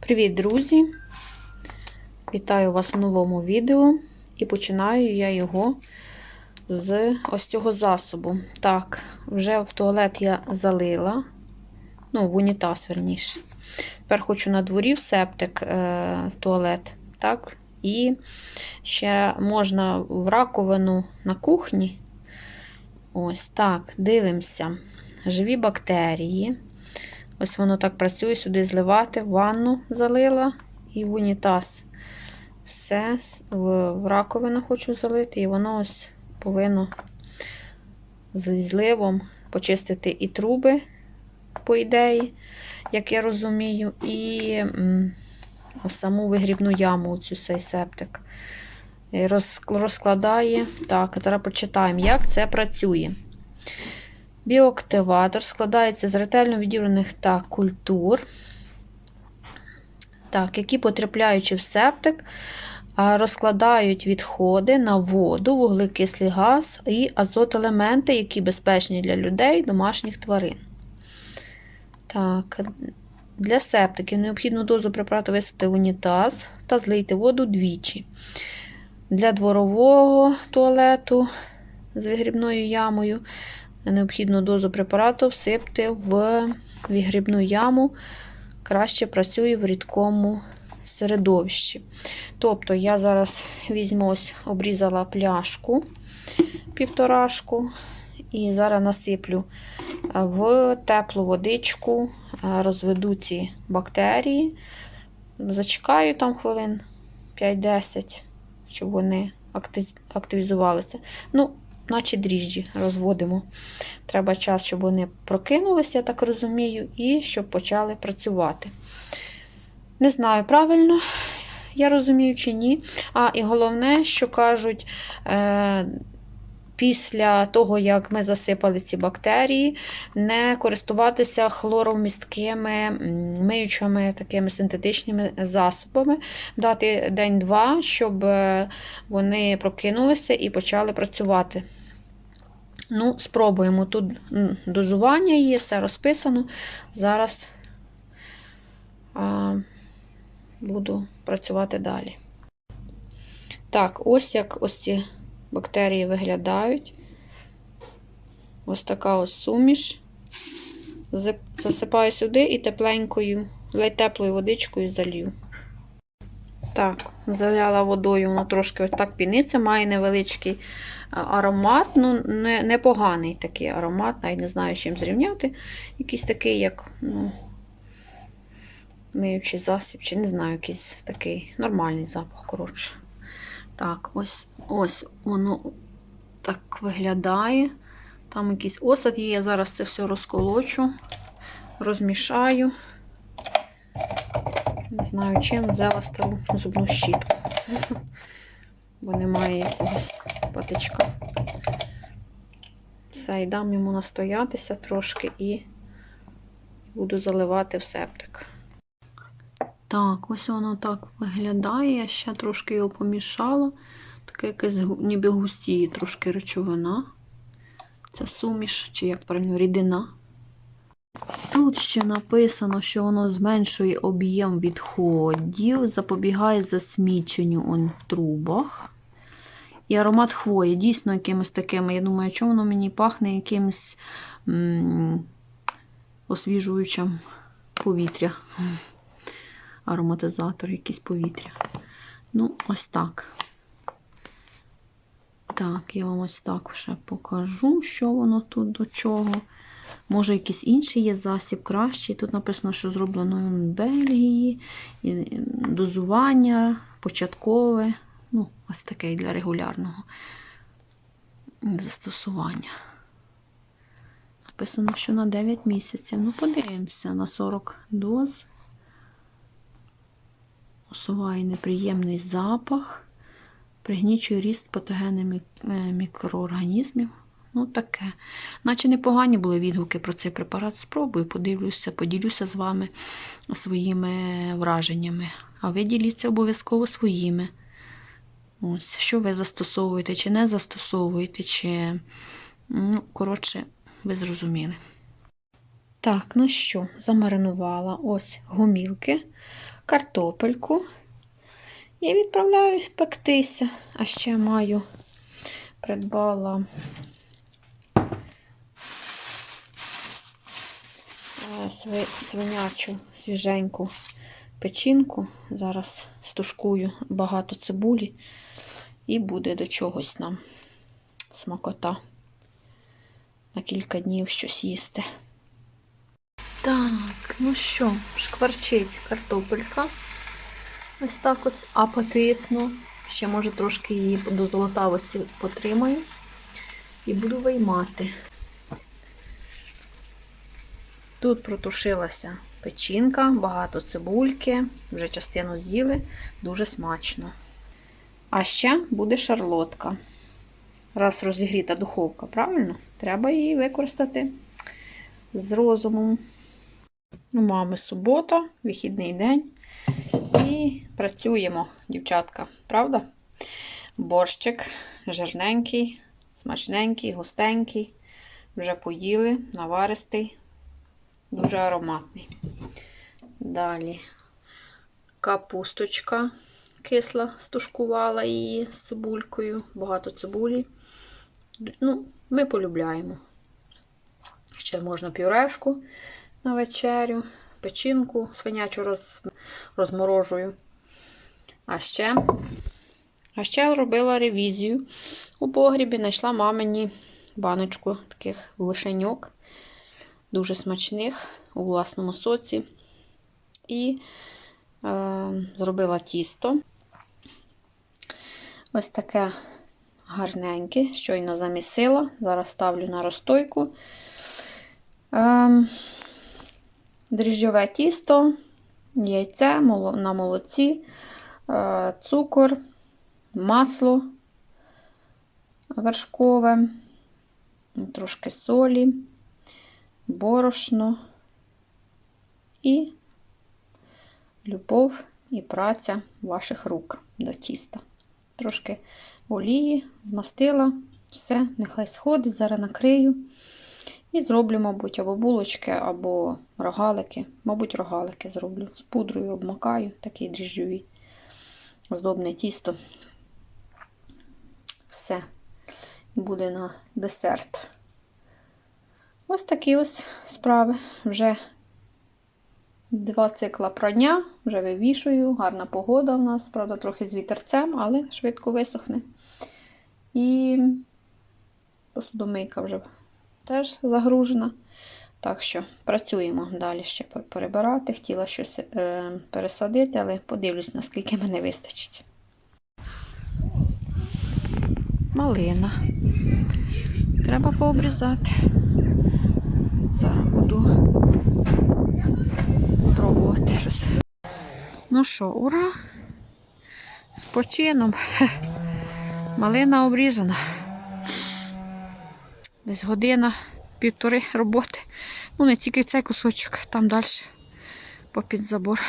Привіт, друзі! Вітаю вас у новому відео і починаю я його з ось цього засобу. Так, вже в туалет я залила, ну, в унітаз, верніше. Тепер хочу на дворі в септик е, в туалет. Так, і ще можна в раковину на кухні. Ось так, дивимося. Живі бактерії. Ось воно так працює, сюди зливати, ванну залила і в унітаз. Все в, раковину хочу залити, і воно ось повинно з зливом почистити і труби, по ідеї, як я розумію, і саму вигрібну яму, цю цей септик. Розкладає. Так, зараз почитаємо, як це працює. Біоактиватор складається з ретельно відібраних та культур, так, які, потрапляючи в септик, розкладають відходи на воду, вуглекислий газ і азот-елементи, які безпечні для людей, домашніх тварин. Так, Для септиків необхідну дозу препарату висипати в унітаз та злийте воду двічі. Для дворового туалету з вигрібною ямою необхідну дозу препарату всипти в вігрібну яму, краще працює в рідкому середовищі. Тобто, я зараз візьму, обрізала пляшку півторашку, і зараз насиплю в теплу водичку, розведу ці бактерії, зачекаю там хвилин 5-10, щоб вони активізувалися. Ну, наче дріжджі розводимо. Треба час, щоб вони прокинулися, я так розумію, і щоб почали працювати. Не знаю, правильно, я розумію чи ні. А, і головне, що кажуть, е, після того, як ми засипали ці бактерії, не користуватися хлоромісткими миючими такими синтетичними засобами, дати день-два, щоб е, вони прокинулися і почали працювати. Ну, спробуємо. Тут дозування є, все розписано. Зараз а, буду працювати далі. Так, ось як ось ці бактерії виглядають. Ось така ось суміш. Засипаю сюди і тепленькою, ледь теплою водичкою залью. Так, заляла водою, воно трошки ось так піниться, має невеличкий аромат, ну, не, непоганий такий аромат, навіть не знаю, чим зрівняти. Якийсь такий, як ну, миючий засіб, чи не знаю, якийсь такий нормальний запах, коротше. Так, ось ось воно так виглядає. Там якийсь осад є, я зараз це все розколочу, розмішаю. Не знаю, чим взяла стару зубну щітку. Бо немає якогось патичка. Все, і дам йому настоятися трошки і буду заливати в септик. Так, ось воно так виглядає. Я ще трошки його помішала. Таке якесь ніби густіє трошки речовина. Це суміш, чи як правильно, рідина. Тут ще написано, що воно зменшує об'єм відходів, запобігає засміченню он в трубах. І аромат хвої, дійсно, якимось такими. Я думаю, чому воно мені пахне якимось м освіжуючим повітря. Ароматизатор, якийсь повітря. Ну, ось так. Так, я вам ось так ще покажу, що воно тут до чого. Може, якийсь інший є засіб кращий. Тут написано, що зроблено в Бельгії, дозування, початкове. Ну, ось таке для регулярного застосування. Написано, що на 9 місяців. Ну, подивимося, на 40 доз. Усуває неприємний запах, пригнічує ріст патогенних мікроорганізмів. Ну, таке. Наче непогані були відгуки про цей препарат. Спробую, подивлюся, поділюся з вами своїми враженнями. А ви діліться обов'язково своїми. Ось, Що ви застосовуєте, чи не застосовуєте, чи, ну, коротше, ви зрозуміли. Так, ну що, замаринувала ось гомілки. картопельку і відправляюсь пектися. А ще маю придбала е, сви- свинячу свіженьку печінку. Зараз стушкую багато цибулі і буде до чогось нам смакота. На кілька днів щось їсти. Так, ну що, шкварчить картопелька. Ось так от апетитно. Ще, може, трошки її до золотавості потримаю. І буду виймати. Тут протушилася печінка, багато цибульки, вже частину з'їли, дуже смачно. А ще буде шарлотка. Раз розігріта духовка, правильно? Треба її використати з розумом. У мами субота, вихідний день. І працюємо, дівчатка, правда? Борщик жирненький, смачненький, густенький. Вже поїли, наваристий, дуже ароматний. Далі капусточка кисла, стушкувала її з цибулькою, багато цибулі. Ну, ми полюбляємо. Ще можна пюрешку на вечерю, печінку свинячу роз, розморожую. А ще, а ще робила ревізію. У погрібі знайшла мамині баночку таких вишеньок, дуже смачних у власному соці. І е, зробила тісто. Ось таке гарненьке, щойно замісила. Зараз ставлю на розстойку. Ем, дріжджове тісто, яйце на молоці, е, цукор, масло вершкове, трошки солі, борошно і любов і праця ваших рук до тіста. Трошки олії, змастила, все, нехай сходить, зараз накрию. І зроблю, мабуть, або булочки, або рогалики. Мабуть, рогалики зроблю. З пудрою обмакаю, такий дріжджовий. Здобне тісто. Все. Буде на десерт. Ось такі ось справи. Вже два цикла прання, вже вивішую. Гарна погода у нас, правда, трохи з вітерцем, але швидко висохне. І посудомийка вже теж загружена. Так що працюємо далі ще перебирати. Хотіла щось е, пересадити, але подивлюсь, наскільки мене вистачить. Малина. Треба пообрізати. Зараз буду пробувати щось. Ну що, ура! З почином. Малина обрізана. Десь година, півтори роботи. Ну, не тільки цей кусочок, там далі попід забор.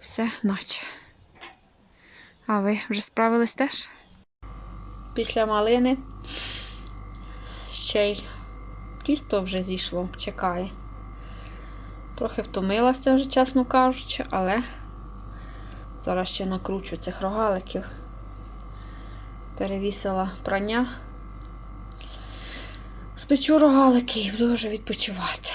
Все наче. А ви вже справились теж? Після малини ще й тісто вже зійшло, чекає. Трохи втомилася вже, чесно кажучи, але зараз ще накручу цих рогаликів. Перевісила прання. Спечу рогалики і буду вже відпочивати.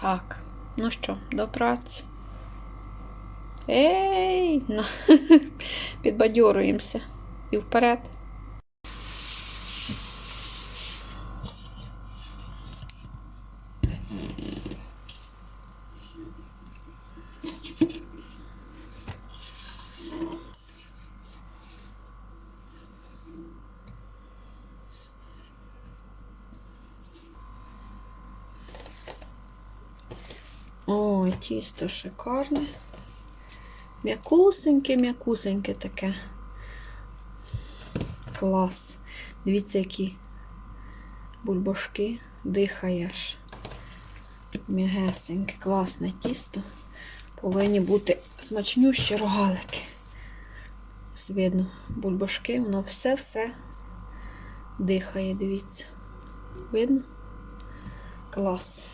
Так, ну що, до праці. Ей! Підбадьоруємося. І вперед. Ой, тісто шикарне. М'якусеньке, м'якусеньке таке. Клас. Дивіться, які бульбашки дихаєш. М'ягесеньке, класне тісто. Повинні бути смачнющі рогалики. Видно, бульбашки, воно все-все дихає, дивіться. Видно? Клас.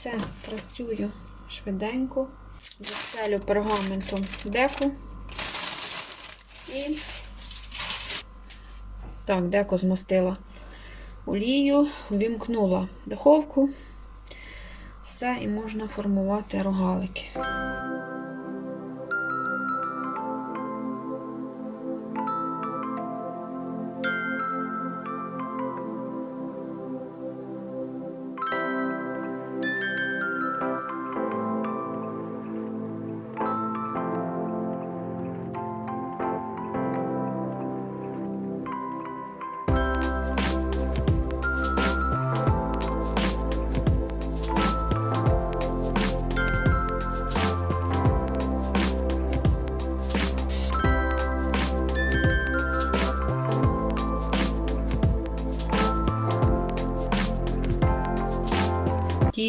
Все, працюю швиденько. Застелю пергаментом деку. І так, деко змастила олію, вімкнула духовку. Все, і можна формувати рогалики.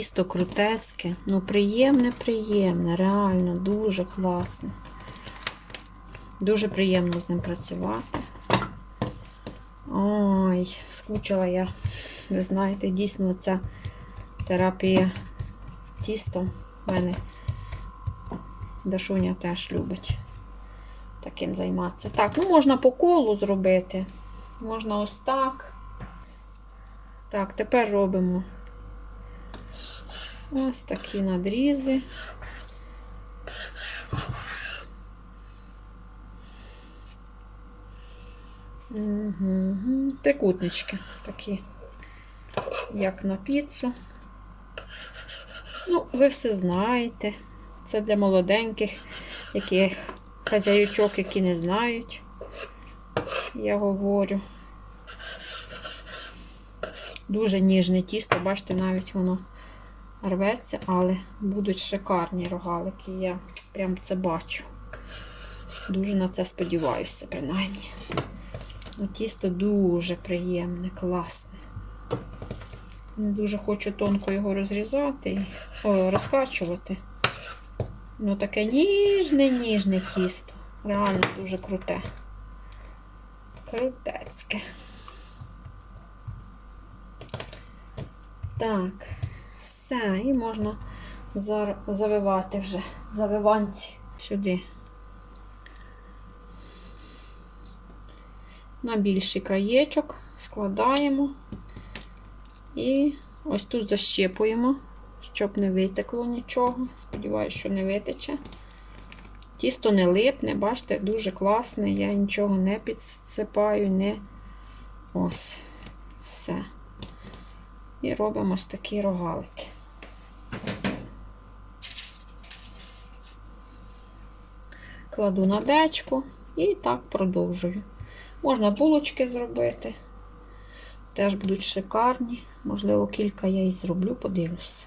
Тісто крутецьке, ну приємне, приємне, реально дуже класне. Дуже приємно з ним працювати. Ой, скучила я. Ви знаєте, дійсно ця терапія тістом в мене Дашуня теж любить таким займатися. Так, ну можна по колу зробити. Можна ось так. Так, тепер робимо ось такі надрізи. Угу. Трикутнички такі, як на піцу. Ну, ви все знаєте. Це для молоденьких, яких хазяючок, які не знають. Я говорю. Дуже ніжне тісто, бачите, навіть воно рветься, але будуть шикарні рогалики. Я прям це бачу. Дуже на це сподіваюся, принаймні. Ну, Тісто дуже приємне, класне. Не дуже хочу тонко його розрізати, о, розкачувати. Ну, таке ніжне, ніжне тісто. Реально дуже круте. Крутецьке. Так, все, і можна завивати вже завиванці сюди. На більший краєчок складаємо і ось тут защіпуємо, щоб не витекло нічого. Сподіваюся, що не витече. Тісто не липне, бачите, дуже класне, я нічого не підсипаю, не ось все. І робимо ось такі рогалики. Кладу на дечку і так продовжую. Можна булочки зробити. Теж будуть шикарні. Можливо, кілька я і зроблю, подивлюся.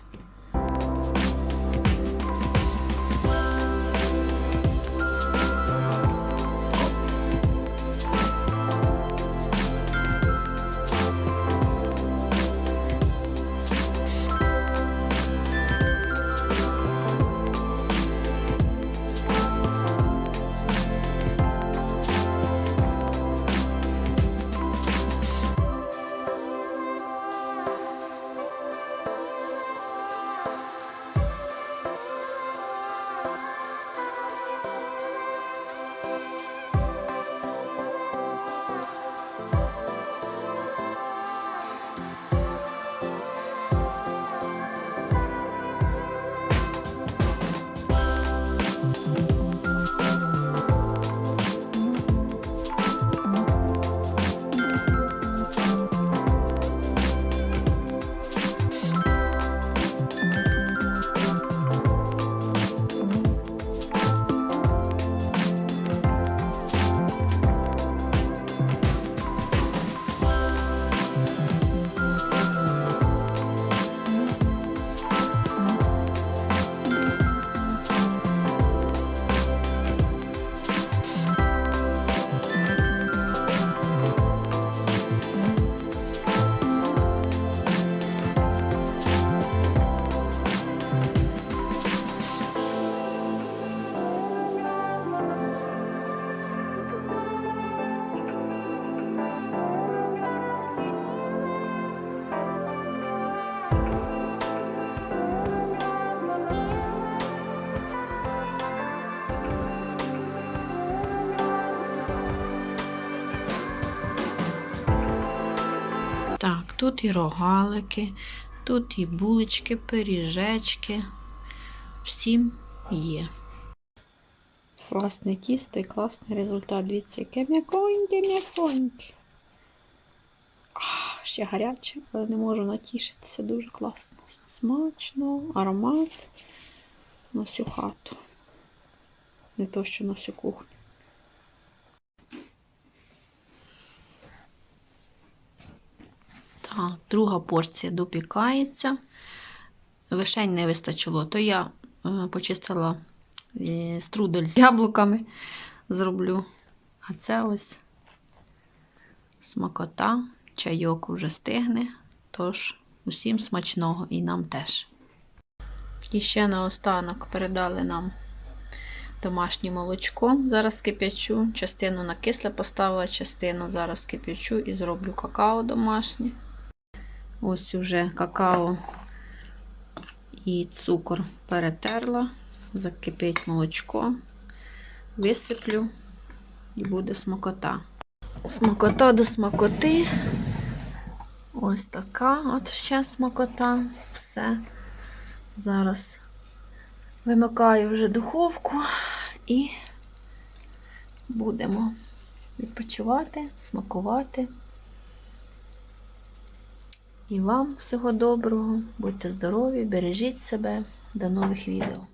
Тут і рогалики, тут і булочки, пиріжечки. Всім є. Класне тісто і класний результат. Дивіться, яке м'яконьке, м'яконьке. Ще гаряче, але не можу натішитися. Дуже класно. Смачно, аромат на всю хату. Не то, що на всю кухню. Так, друга порція допікається. Вишень не вистачило, то я е, почистила е, струдель з яблуками зроблю. А це ось смакота, чайок вже стигне. Тож, усім смачного і нам теж. І ще наостанок передали нам домашнє молочко. Зараз кип'ячу. Частину на кисле поставила, частину зараз кип'ячу і зроблю какао домашнє. Ось уже какао і цукор перетерла, закипить молочко, висиплю і буде смакота. Смакота до смакоти. Ось така от ще смакота. Все. Зараз вимикаю вже духовку і будемо відпочивати, смакувати. І вам всього доброго, будьте здорові, бережіть себе. До нових відео.